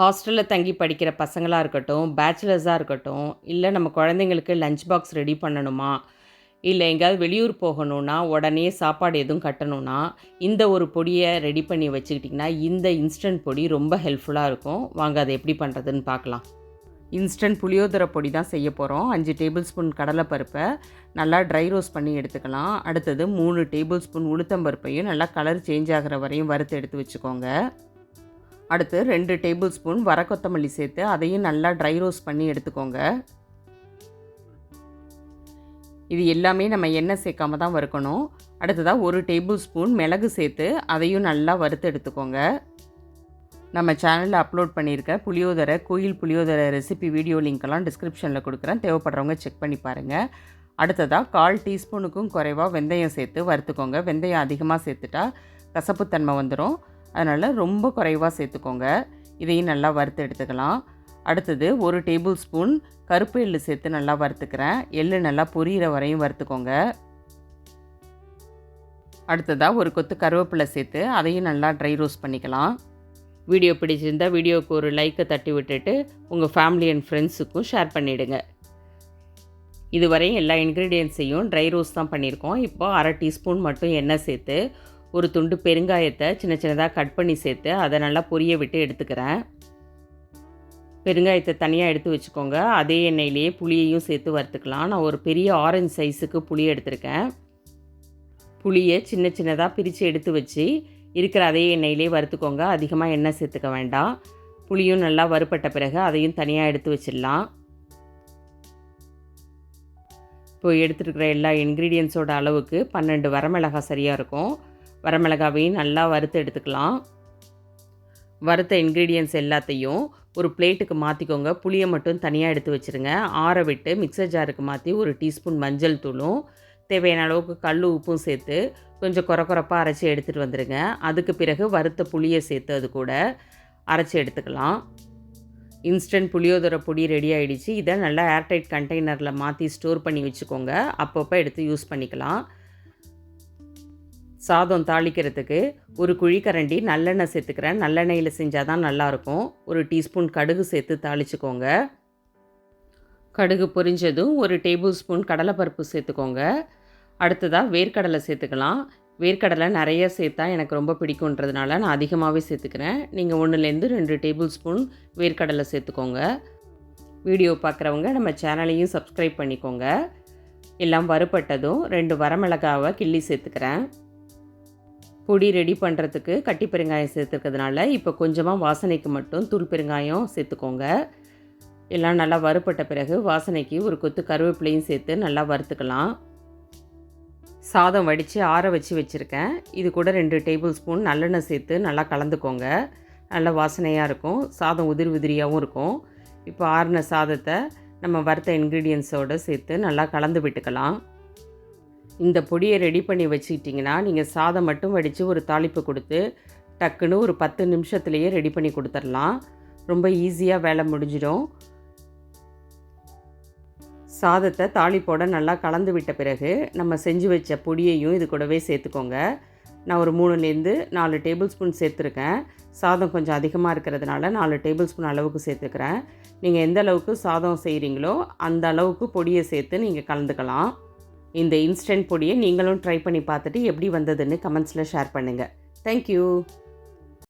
ஹாஸ்டலில் தங்கி படிக்கிற பசங்களாக இருக்கட்டும் பேச்சுலர்ஸாக இருக்கட்டும் இல்லை நம்ம குழந்தைங்களுக்கு லஞ்ச் பாக்ஸ் ரெடி பண்ணணுமா? இல்லை எங்கேயாவது வெளியூர் போகணுன்னா உடனே சாப்பாடு எதுவும் கட்டணும்னா இந்த ஒரு பொடியை ரெடி பண்ணி வச்சுக்கிட்டிங்கன்னா இந்த இன்ஸ்டன்ட் பொடி ரொம்ப ஹெல்ப்ஃபுல்லாக இருக்கும். வாங்க அதை எப்படி பண்ணுறதுன்னு பார்க்கலாம். இன்ஸ்டன்ட் புளியோதரை பொடி தான் செய்ய போகிறோம் அஞ்சு டேபிள் ஸ்பூன் கடலைப்பருப்பை நல்லா ட்ரை ரோஸ்ட் பண்ணி எடுத்துக்கலாம். அடுத்தது மூணு டேபிள் ஸ்பூன் உளுத்தம்பருப்பையும் நல்லா கலர் சேஞ்ச் ஆகிற வரையும் வறுத்து எடுத்து வச்சுக்கோங்க. அடுத்து ரெண்டு டேபிள் ஸ்பூன் வர கொத்தமல்லி சேர்த்து அதையும் நல்லா ட்ரை ரோஸ்ட் பண்ணி எடுத்துக்கோங்க. இது எல்லாமே நம்ம எண்ணெய் சேர்க்காம தான் வறுக்கணும். அடுத்ததாக ஒரு டேபிள் ஸ்பூன் மிளகு சேர்த்து அதையும் நல்லா வறுத்து எடுத்துக்கோங்க. நம்ம சேனலில் அப்லோட் பண்ணியிருக்க புளியோதரை கோயில் புளியோதரை ரெசிபி வீடியோ லிங்க்கெல்லாம் டிஸ்கிரிப்ஷனில் கொடுக்குறேன். தேவைப்படுறவங்க செக் பண்ணி பாருங்கள் அடுத்ததாக கால் டீஸ்பூனுக்கும் குறைவாக வெந்தயம் சேர்த்து வறுத்துக்கோங்க. வெந்தயம் அதிகமாக சேர்த்துட்டா கசப்புத்தன்மை வந்துடும் அதனால் ரொம்ப குறைவாக சேர்த்துக்கோங்க. இதையும் நல்லா வறுத்து எடுத்துக்கலாம். அடுத்தது ஒரு டேபிள் ஸ்பூன் கருப்பு எள்ளு சேர்த்து நல்லா வறுத்துக்கிறேன். எள்ளு நல்லா பொரியிற வரையும் வறுத்துக்கோங்க. அடுத்ததாக ஒரு கொத்து கருவேப்பிலை சேர்த்து அதையும் நல்லா ட்ரை ரோஸ்ட் பண்ணிக்கலாம். வீடியோ பிடிச்சிருந்தால் வீடியோவுக்கு ஒரு லைக்கை தட்டி விட்டுட்டு உங்கள் ஃபேமிலி அண்ட் ஃப்ரெண்ட்ஸுக்கும் ஷேர் பண்ணிவிடுங்க இதுவரை எல்லா இன்க்ரீடியன்ஸையும் ட்ரை ரோஸ்ட் தான் பண்ணியிருக்கோம். இப்போ அரை டீஸ்பூன் மட்டும் எண்ணெய் சேர்த்து ஒரு துண்டு பெருங்காயத்தை சின்ன சின்னதாக கட் பண்ணி சேர்த்து அதை நல்லா பொரிய விட்டு எடுத்துக்கிறேன். பெருங்காயத்தை தனியாக எடுத்து வச்சுக்கோங்க. அதே எண்ணெயிலேயே புளியையும் சேர்த்து வறுத்துக்கலாம். நான் ஒரு பெரிய ஆரஞ்சு சைஸுக்கு புளி எடுத்திருக்கேன். புளியை சின்ன சின்னதாக பிரித்து எடுத்து வச்சு இருக்கிற அதே எண்ணெயிலே வறுத்துக்கோங்க. அதிகமாக எண்ணெய் சேர்த்துக்க வேண்டாம். புளியும் நல்லா வறுப்பட்ட பிறகு அதையும் தனியாக எடுத்து வச்சிடலாம். இப்போ எடுத்துருக்கிற எல்லா இன்க்ரீடியன்ஸோட அளவுக்கு பன்னெண்டு வரமிளகாய் சரியாக இருக்கும். வரமிளகாவையும் நல்லா வறுத்து எடுத்துக்கலாம். வறுத்த இன்க்ரீடியன்ஸ் எல்லாத்தையும் ஒரு பிளேட்டுக்கு மாற்றிக்கோங்க புளியை மட்டும் தனியாக எடுத்து வச்சுருங்க. ஆற விட்டு மிக்சர் ஜாருக்கு மாற்றி ஒரு டீஸ்பூன் மஞ்சள் தூளும் தேவையான அளவுக்கு கல் உப்பும் சேர்த்து கொஞ்சம் குறை குறைப்பாக அரைச்சி எடுத்துகிட்டு வந்துடுங்க அதுக்கு பிறகு வறுத்த புளியை சேர்த்து அது கூட அரைச்சி எடுத்துக்கலாம். இன்ஸ்டன்ட் புளியோதரை பொடி ரெடி ஆகிடுச்சு இதை நல்லா ஏர்டைட் கண்டெய்னரில் மாற்றி ஸ்டோர் பண்ணி வச்சுக்கோங்க. அப்பப்போ எடுத்து யூஸ் பண்ணிக்கலாம். சாதம் தாளிக்கிறதுக்கு ஒரு குழிக்கரண்டி நல்லெண்ணெய் சேர்த்துக்கிறேன். நல்லெண்ணெயில் செஞ்சால் தான் நல்லாயிருக்கும். ஒரு டீஸ்பூன் கடுகு சேர்த்து தாளிச்சுக்கோங்க. கடுகு பொரிஞ்சதும் ஒரு டேபிள் ஸ்பூன் கடலைப்பருப்பு சேர்த்துக்கோங்க. அடுத்ததாக வேர்க்கடலை சேர்த்துக்கலாம். வேர்க்கடலை நிறைய சேர்த்தா எனக்கு ரொம்ப பிடிக்குன்றதுனால நான் அதிகமாகவே சேர்த்துக்கிறேன். நீங்கள் ஒன்றுலேருந்து ரெண்டு டேபிள் ஸ்பூன் வேர்க்கடலை சேர்த்துக்கோங்க. வீடியோ பார்க்குறவங்க நம்ம சேனலையும் சப்ஸ்கிரைப் பண்ணிக்கோங்க. எல்லாம் வறுப்பட்டதும் ரெண்டு வரமிளகாவை கிள்ளி சேர்த்துக்கிறேன். பொடி ரெடி பண்ணுறதுக்கு கட்டி பெருங்காயம் சேர்த்துக்கிறதுனால இப்போ கொஞ்சமாக வாசனைக்கு மட்டும் தூள் பெருங்காயம் சேர்த்துக்கோங்க. எல்லாம் நல்லா வறுப்பட்ட பிறகு வாசனைக்கு ஒரு கொத்து கருவேப்பிலையும் சேர்த்து நல்லா வறுத்துக்கலாம். சாதம் வடித்து ஆற வச்சு வச்சுருக்கேன். இது கூட ரெண்டு டேபிள் ஸ்பூன் நல்லெண்ணெய் சேர்த்து நல்லா கலந்துக்கோங்க. நல்ல வாசனையாக இருக்கும். சாதம் உதிரி உதிரியாகவும் இருக்கும். இப்போ ஆறின சாதத்தை நம்ம வறுத்த இன்க்ரீடியன்ஸோடு சேர்த்து நல்லா கலந்து விட்டுக்கலாம். இந்த பொடியை ரெடி பண்ணி வச்சுக்கிட்டிங்கன்னா நீங்கள் சாதம் மட்டும் வடித்து ஒரு தாளிப்பு கொடுத்து டக்குன்னு ஒரு பத்து நிமிஷத்துலேயே ரெடி பண்ணி கொடுத்துடலாம் ரொம்ப ஈஸியாக வேலை முடிஞ்சிடும். சாதத்தை தாளிப்போட நல்லா கலந்து விட்ட பிறகு நம்ம செஞ்சு வச்ச பொடியையும் இது கூடவே சேர்த்துக்கோங்க. நான் ஒரு மூணுலேருந்து நாலு டேபிள் ஸ்பூன் சேர்த்துருக்கேன். சாதம் கொஞ்சம் அதிகமாக இருக்கிறதுனால நாலு டேபிள் ஸ்பூன் அளவுக்கு சேர்த்துக்கிறேன். நீங்கள் எந்த அளவுக்கு சாதம் செய்கிறீங்களோ அந்த அளவுக்கு பொடியை சேர்த்து நீங்கள் கலந்துக்கலாம். இந்த இன்ஸ்டன்ட் பொடியை நீங்களும் ட்ரை பண்ணி பார்த்துட்டு எப்படி வந்ததுன்னு கமெண்ட்ஸில் ஷேர் பண்ணுங்கள் தேங்க்யூ